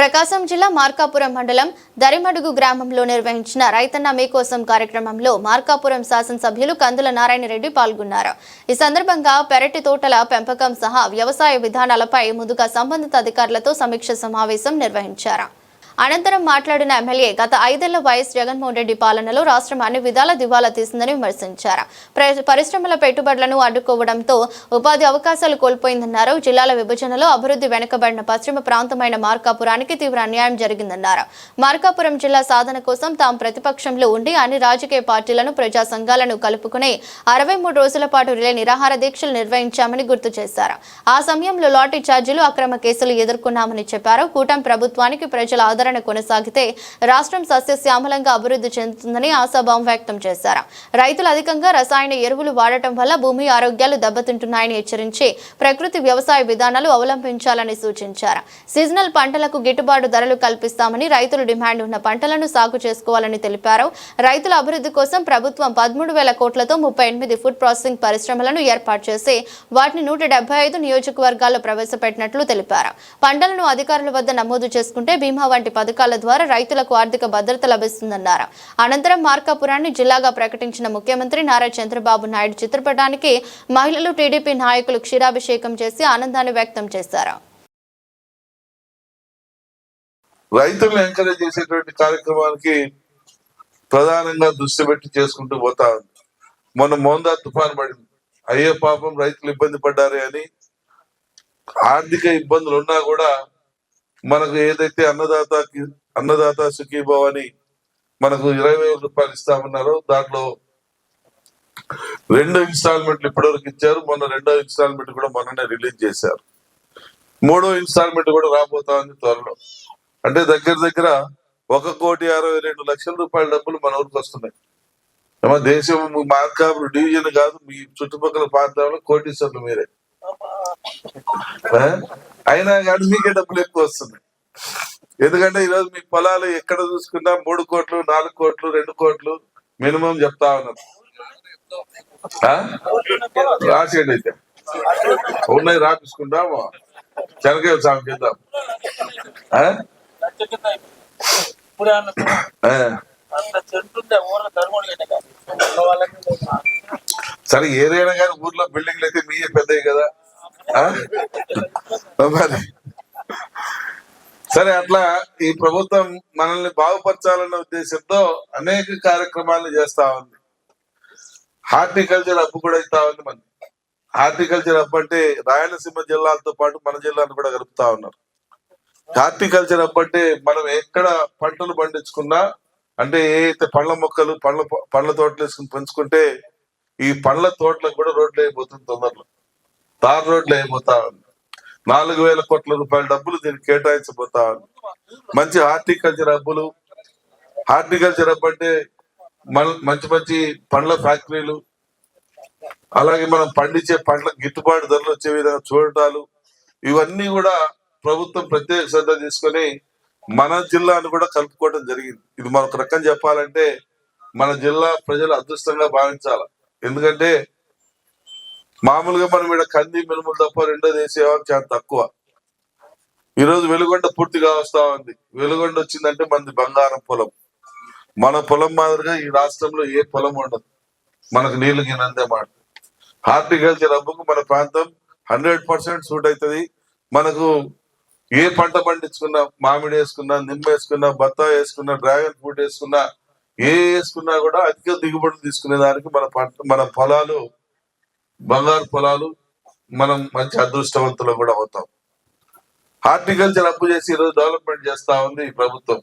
ప్రకాశం జిల్లా మార్కాపురం మండలం దరిమడుగు గ్రామంలో నిర్వహించిన రైతన్న మీకోసం కార్యక్రమంలో మార్కాపురం శాసనసభ్యులు కందుల నారాయణ రెడ్డి పాల్గొన్నారు. ఈ సందర్భంగా పెరటి తోటల పెంపకం సహా వ్యవసాయ విధానాలపై ముందుగా సంబంధిత అధికారులతో సమీక్ష సమావేశం నిర్వహించారు. అనంతరం మాట్లాడిన ఎమ్మెల్యే గత ఐదేళ్ళ వైఎస్ జగన్మోహన్ రెడ్డి పాలనలో రాష్ట్రం అన్ని విధాల దివాలా తీసిందని విమర్శించారు. పరిశ్రమల పెట్టుబడులను అడ్డుకోవడంతో ఉపాధి అవకాశాలు కోల్పోయిందన్నారు. జిల్లాల విభజనలో అభివృద్ధి వెనుకబడిన పశ్చిమ ప్రాంతమైన మార్కాపురానికి తీవ్ర అన్యాయం జరిగిందన్నారు. మార్కాపురం జిల్లా సాధన కోసం తాము ప్రతిపక్షంలో ఉండి అన్ని రాజకీయ పార్టీలను ప్రజా సంఘాలను కలుపుకుని అరవై మూడు రోజుల పాటు రిలే నిరాహార దీక్షలు నిర్వహించామని గుర్తు చేశారు. ఆ సమయంలో లాటరీ ఛార్జీలు అక్రమ కేసులు ఎదుర్కొన్నామని చెప్పారు. కూటమి ప్రభుత్వానికి ప్రజల ఆదరణ కొనసాగితే రాష్ట్రం సస్యశ్యామలంగా అభివృద్ధి చెందుతుందని ఆశాభావం వ్యక్తం చేశారు. రైతులు అధికంగా రసాయన ఎరువులు వాడటం వల్ల భూమి ఆరోగ్యాలు దెబ్బతింటున్నాయని హెచ్చరించి ప్రకృతి వ్యవసాయ విధానాలు అవలంబించాలని సూచించారు. సీజనల్ పంటలకు గిట్టుబాటు ధరలు కల్పిస్తామని రైతులు డిమాండ్ ఉన్న పంటలను సాగు చేసుకోవాలని తెలిపారు. రైతుల అభివృద్ధి కోసం ప్రభుత్వం పదమూడు వేల కోట్లతో ముప్పై ఎనిమిది ఫుడ్ ప్రాసెసింగ్ పరిశ్రమలను ఏర్పాటు చేసి వాటిని నూట ఐదు నియోజకవర్గాల్లో ప్రవేశపెట్టినట్లు తెలిపారు. పంటలను అధికారుల వద్ద నమోదు చేసుకుంటే బీమా వంటి పథకాల ద్వారా రైతులకు ఆర్థిక భద్రత లభిస్తుందన్నారు. అనంతరం మార్కాపురాన్ని జిల్లాగా ప్రకటించిన ముఖ్యమంత్రి నారా చంద్రబాబు నాయుడు చిత్రపటానికి మహిళలు టీడీపీ నాయకులు క్షీరాభిషేకం చేసి ఆనందాన్ని వ్యక్తం చేశారు. రైతులను ఎంకరేజ్ చేసేటువంటి కార్యక్రమానికి ప్రధానంగా దృష్టి పెట్టి చేసుకుంటూ పోతా మొన్న మోందా తుఫాన్ పడింది. అయ్యే పాపం రైతులు ఇబ్బంది పడ్డారే అని ఆర్థిక ఇబ్బందులు ఉన్నా కూడా మనకు ఏదైతే అన్నదాతకి అన్నదాత సుఖీభావ్ అని మనకు ఇరవై వేల రూపాయలు ఇస్తామన్నారో దాంట్లో రెండో ఇన్స్టాల్మెంట్లు ఇప్పటివరకు ఇచ్చారు. మొన్న రెండో ఇన్స్టాల్మెంట్ కూడా మొన్ననే రిలీజ్ చేశారు. మూడో ఇన్స్టాల్మెంట్ కూడా రాబోతా ఉంది త్వరలో. అంటే దగ్గర దగ్గర ఒక కోటి అరవై రెండు లక్షల రూపాయల డబ్బులు మన ఊరికి వస్తున్నాయి. ఏమో దేశం మార్కాపురం డివిజన్ కాదు మీ చుట్టుపక్కల ప్రాంతాల్లో కోటీశ్వర్లు మీరే. అయినా కానీ మీకే డబ్బులు ఎక్కువ వస్తున్నాయి. ఎందుకంటే ఈరోజు మీ పొలాలు ఎక్కడ చూసుకున్నా మూడు కోట్లు నాలుగు కోట్లు రెండు కోట్లు మినిమం చెప్తా ఉన్నారు. రాసేయండి అయితే. ఉన్నాయి రాపించుకుంటాము చెనకాయ సాగు చేద్దాం. ఆ? సరే ఏదైనా కానీ ఊర్లో బిల్డింగ్లు అయితే మీయే పెద్దవి కదా. మరి. సరే అట్లా ఈ ప్రభుత్వం మనల్ని బాగుపరచాలన్న ఉద్దేశంతో అనేక కార్యక్రమాలు చేస్తా ఉంది. హార్టికల్చర్ అప్పు కూడా ఇస్తా ఉంది మనకి. హార్టికల్చర్ అప్ అంటే రాయలసీమ జిల్లాలతో పాటు మన జిల్లాను కూడా కలుపుతా ఉన్నారు. హార్టికల్చర్ అప్ అంటే మనం ఎక్కడ పంటలు పండించుకున్నా అంటే ఏ అయితే పండ్ల మొక్కలు పండ్ల పండ్ల తోటలు వేసుకుని పెంచుకుంటే ఈ పండ్ల తోటలకు కూడా రోడ్లు అయిపోతుంది తొందరలో. తార్ రోడ్లు అయిపోతా ఉంది నాలుగు వేల కోట్ల రూపాయల డబ్బులు దీనికి కేటాయించబోతా ఉంది మంచి హార్టికల్చర్ హబ్బులు. హార్టికల్చర్ హబ్ అంటే మంచి మంచి పండ్ల ఫ్యాక్టరీలు. అలాగే మనం పండించే పండ్ల గిట్టుబాటు ధరలు వచ్చే విధంగా చూడటాలు. ఇవన్నీ కూడా ప్రభుత్వం ప్రత్యేక శ్రద్ధ తీసుకొని మన జిల్లాను కూడా కలుపుకోవడం జరిగింది. ఇది మరొక రకం చెప్పాలంటే మన జిల్లా ప్రజలు అదృష్టంగా భావించాలి. ఎందుకంటే మామూలుగా మనం ఇక్కడ కంది మినుములు తప్ప రెండో వేసేవారు చాలా తక్కువ. ఈ రోజు వెలుగొండ పూర్తిగా వస్తా ఉంది. వెలుగొండ వచ్చిందంటే మనది బంగారం పొలం. మన పొలం మాదిరిగా ఈ రాష్ట్రంలో ఏ పొలం ఉండదు. మనకు నీళ్ళు గినందే మాట. హార్టికల్చర్ హబ్బుకు మన ప్రాంతం హండ్రెడ్ పర్సెంట్ సూట్ అవుతుంది. మనకు ఏ పంట పండించుకున్నా మామిడి వేసుకున్నా నిమ్మ వేసుకున్నా బత్తాయి వేసుకున్నా డ్రాగన్ ఫ్రూట్ వేసుకున్నా ఏ వేసుకున్నా కూడా అధిక దిగుబడులు తీసుకునే దానికి మన పంట మన పొలాలు బంగారు పొలాలు మనం మంచి అదృష్టవంతులు కూడా అవుతాం. హార్టికల్చర్ అప్పు చేసి ఈరోజు డెవలప్మెంట్ చేస్తా ఉంది ఈ ప్రభుత్వం.